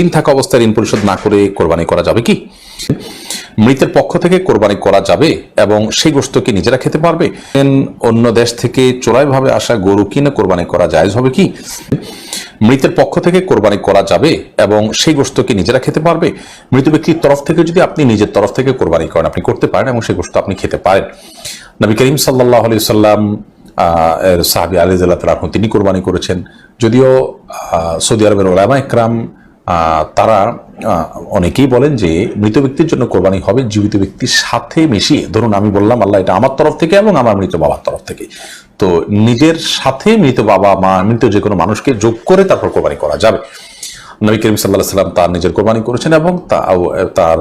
ঋণ থাকা অবস্থায় ঋণ পরিশোধ না করে কোরবানি করা যাবে কি? মৃতের পক্ষ থেকে কোরবানি করা যাবে এবং সেই গোস্ত কি নিজেরা খেতে পারবে? অন্য দেশ থেকে চোরাইভাবে আসা গরু কিনে কোরবানি করা জায়েজ হবে কি? মৃতের পক্ষ থেকে কোরবানি করা যাবে এবং সেই গোস্ত কি নিজেরা খেতে পারবে? মৃত ব্যক্তির তরফ থেকে যদি আপনি নিজের তরফ থেকে কোরবানি করেন, আপনি করতে পারেন এবং সেই গোস্ত আপনি খেতে পারেন। নবী করিম সাল্লাহ আলি সাল্লাম সাহাবি আলিজাল্লাহ তিনি কোরবানি করেছেন। যদিও সৌদি আরবের ওলামা একরাম তারা অনেকেই বলেন যে মৃত ব্যক্তির জন্য কোরবানি হবে, জীবিত ব্যক্তির সাথে মিশিয়ে। ধরুন আমি বললাম, আল্লাহ এটা আমার তরফ থেকে এবং আমার মৃত বাবার তরফ থেকে। তো নিজের সাথে মৃত বাবা, মা, মৃত যে কোনো মানুষকে যোগ করে তারপর কোরবানি করা যাবে। নবী করিম সাল্লাহ সাল্লাম তার নিজের কোরবানি করেছেন এবং তার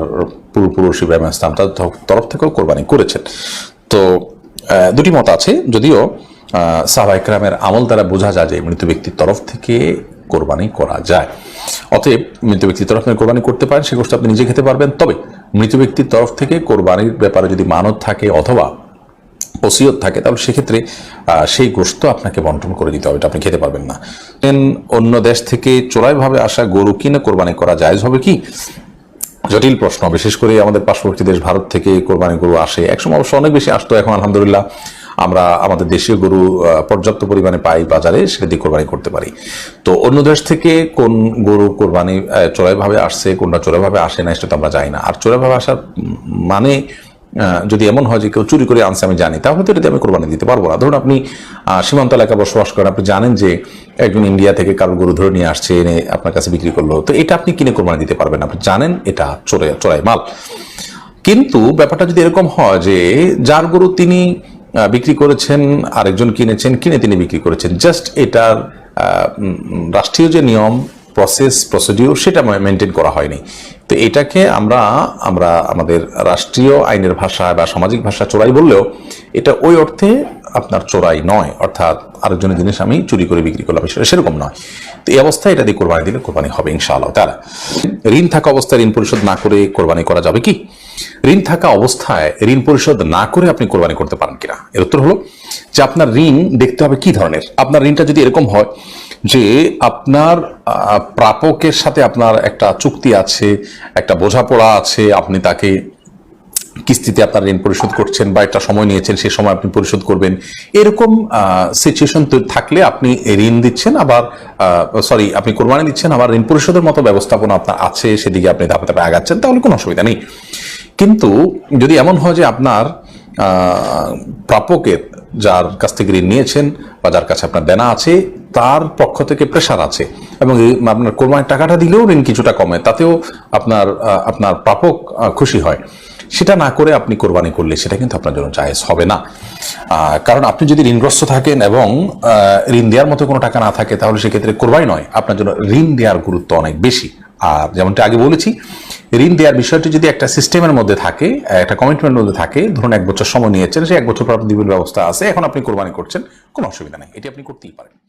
পূর্বপুরুষ ইব্রাহিম ইসলাম তার তরফ থেকেও কোরবানি করেছেন। তো দুটি মত আছে। যদিও সাহবা ইকরামের আমল দ্বারা বোঝা যায় যে মৃত ব্যক্তির তরফ থেকে কোরবানি করা যায়। অতএব মৃত ব্যক্তির তরফ থেকে কোরবানি করতে পারেন, সে গোষ্ঠ আপনি নিজে খেতে পারবেন। তবে মৃত ব্যক্তির তরফ থেকে কোরবানির ব্যাপারে যদি মানত থাকে অথবা ওসিয়ত থাকে, তাহলে সেক্ষেত্রে সেই গোস্ত আপনাকে বন্টন করে দিতে হবে, এটা আপনি খেতে পারবেন না। দেন অন্য দেশ থেকে চোরাইভাবে আসা গরু কিনে কোরবানি করা জায়েজ হবে কি? জটিল প্রশ্ন, বিশেষ করে আমাদের পার্শ্ববর্তী দেশ ভারত থেকে কোরবানি গরু আসে। একসময় অবশ্য অনেক বেশি আসতো, এখন আলহামদুলিল্লাহ আমরা আমাদের দেশীয় গরু পর্যাপ্ত পরিমাণে পাই বাজারে সেটা দিয়ে কোরবানি করতে পারি। তো অন্য দেশ থেকে কোন গরু কোরবানি চোরাইভাবে আসছে, কোনটা চোরাইভাবে আসে না, সেটা তো আমরা জানি না। আর চোরাইভাবে আসার মানে যদি এমন হয় যে কেউ চুরি করে আনছে, আমি জানি, তাহলে তো এটাতে আমি কোরবানি দিতে পারব না। ধরুন আপনি সীমান্ত এলাকায় বসবাস করেন, আপনি জানেন যে একজন ইন্ডিয়া থেকে কারও গরু ধরে নিয়ে আসছে, এনে আপনার কাছে বিক্রি করল, তো এটা আপনি কিনে কোরবানি দিতে পারবেন আপনি জানেন এটা চোরে চোরাই মাল। কিন্তু ব্যাপারটা যদি এরকম হয় যে, যার গরু তিনি বিক্রি করেছেন, আরেকজন কিনেছেন, কিনে তিনি বিক্রি করেছেন। জাস্ট এটার রাষ্ট্রীয় যে নিয়ম প্রসেস প্রসিডিউর সেটা মেনটেন করা হয়নি। তো এটাকে আমরা আমরা আমাদের রাষ্ট্রীয় আইনের ভাষা বা সামাজিক ভাষা চোরাই বললেও, এটা ওই অর্থে আপনার চোরাই নয়, অর্থাৎ আরেকজনের জিনিস আমি চুরি করে বিক্রি করলাম, সেটা সেরকম নয়। তো এই অবস্থায় এটা দিয়ে কোরবানি দিলে কোরবানি হবে ইনশাআল্লাহ। তারা ঋণ থাকা অবস্থায় ঋণ পরিশোধ না করে কোরবানি করা যাবে কি? ঋণ থাকা অবস্থায় ঋণ পরিশোধ না করে আপনি কোরবানি করতে পারেন কিনা? এর উত্তর হলো যে আপনার ঋণ দেখতে হবে কি ধরনের? আপনার ঋণটা যদি এরকম হয় যে আপনার প্রাপকের সাথে আপনার একটা চুক্তি আছে, একটা বোঝাপড়া আছে, আপনি তাকে কিস্তিতে আপনার ঋণ পরিশোধ করছেন বা একটা সময় নিয়েছেন, সেই সময় আপনি পরিশোধ করবেন। এরকম সিচুয়েশন থাকলে আপনি ঋণ দিচ্ছেন, আবার সরি আপনি কোরবানি দিচ্ছেন, আবার ঋণ পরিশোধের মতো ব্যবস্থাপনা আপনার আছে, সেদিকে আপনি ধাপে ধাপে আগাচ্ছেন, তাহলে কোনো অসুবিধা নেই। কিন্তু যদি এমন হয় যে আপনার প্রাপকের যার কাছ থেকে ঋণ নিয়েছেন বা যার কাছে আপনার দেনা আছে, তার পক্ষ থেকে প্রেশার আছে এবং আপনার কোরবানির টাকাটা দিলেও ঋণ কিছুটা কমে, তাতেও আপনার আপনার প্রাপক খুশি হয়। সেটা না করে আপনি কোরবানি করলে সেটা কিন্তু আপনার জন্য জায়েজ হবে না। কারণ আপনি যদি ঋণগ্রস্ত থাকেন এবং ঋণ দেওয়ার মতো কোনো টাকা না থাকে, তাহলে সেক্ষেত্রে কোরবানি নয়। আপনার জন্য ঋণ দেওয়ার গুরুত্ব অনেক বেশি। আর যেমনটা আগে বলেছি, ঋণ দেওয়ার বিষয়টি যদি একটা সিস্টেমের মধ্যে থাকে, একটা কমিটমেন্টের মধ্যে থাকে, ধরুন এক বছর সময় নিয়েছেন সে এক বছর পর আপনি ব্যবস্থা আছে, এখন আপনি কোরবানি করছেন, কোনো অসুবিধা নেই। এটি আপনি করতেই পারেন।